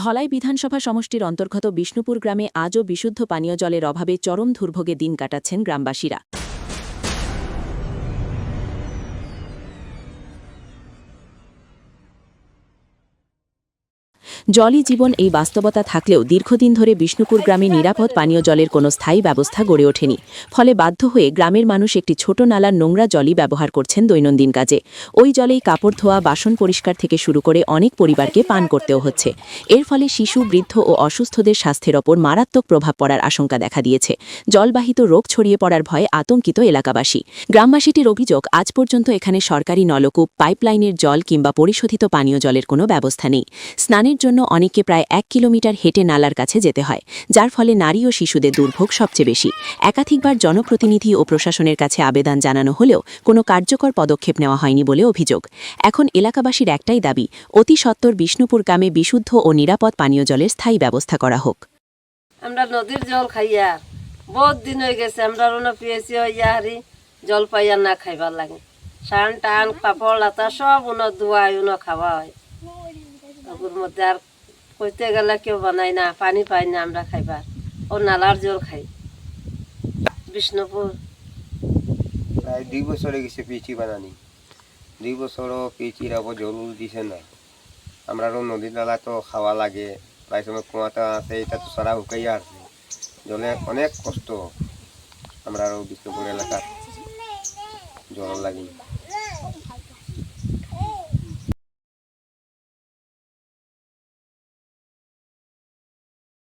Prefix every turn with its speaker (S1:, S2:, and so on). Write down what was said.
S1: ধলাই বিধানসভা সমষ্টির অন্তর্গত বিষ্ণুপুর গ্রামে আজও বিশুদ্ধ পানীয় জলের অভাবে চরম দুর্ভোগে দিন কাটাচ্ছেন গ্রামবাসীরা। জলই জীবন এই বাস্তবতা থাকলেও দীর্ঘদিন ধরে বিষ্ণুপুর গ্রামে নিরাপদ পানীয় জলের কোনো স্থায়ী ব্যবস্থা গড়ে ওঠেনি। ফলে বাধ্য হয়ে গ্রামের মানুষ একটি ছোট নালার নোংরা জলই ব্যবহার করছেন দৈনন্দিন কাজে। ওই জলেই কাপড় ধোয়া, বাসন পরিষ্কার থেকে শুরু করে অনেক পরিবারকে পান করতেও হচ্ছে। এর ফলে শিশু, বৃদ্ধ ও অসুস্থদের স্বাস্থ্যের ওপর মারাত্মক প্রভাব পড়ার আশঙ্কা দেখা দিয়েছে। জলবাহিত রোগ ছড়িয়ে পড়ার ভয়ে আতঙ্কিত এলাকাবাসী। গ্রামবাসীটির অভিযোগ, আজ পর্যন্ত এখানে সরকারি নলকূপ, পাইপলাইনের জল কিংবা পরিশোধিত পানীয় জলের কোনো ব্যবস্থা নেই। স্নানের জন্য অনেককে প্রায় এক কিলোমিটার হেঁটে নালার কাছে যেতে হয়, যার ফলে নারী ও শিশুদের দুর্ভোগ সবচেয়ে বেশি। একাধিকবার জনপ্রতিনিধি ও প্রশাসনের কাছে আবেদন জানানো হলেও কোনো কার্যকর পদক্ষেপ নেওয়া হয়নি বলে অভিযোগ। এখন এলাকাবাসীর একটাই দাবি, অতি সত্বর বিষ্ণুপুর গ্রামে বিশুদ্ধ ও নিরাপদ পানীয় জলের স্থায়ী ব্যবস্থা করা হোক।
S2: আমরা নদীর জল খাইয়া বহুত দিন হয়ে গেছে, আমরা রুনা পিয়েছি হইয়া হারি জল পাইয়া না খাইবার লাগে। সান টান, পাপড়, লাতা, সব উনো ধোয়াই উনো খাওয়া হয়। ওগুর মধ্যে আর কইতে গেলে কেউ বানাই না, পানি পাই না আমরা খাইবার। ও নালার জল খাই। বিষ্ণুপুর।
S3: প্রায় দুই বছর গেছে পিচি বানানি। দুই বছরও পিচির আবার জল দিছে না। আমরা নদী নালা তো খাওয়া লাগে। প্রায় সময় কুয়াটা আছে, এটা তো সারা শুকাইয়া আছে জলে অনেক কষ্ট। আমরা আরও বিষ্ণুপুর এলাকার জল লাগি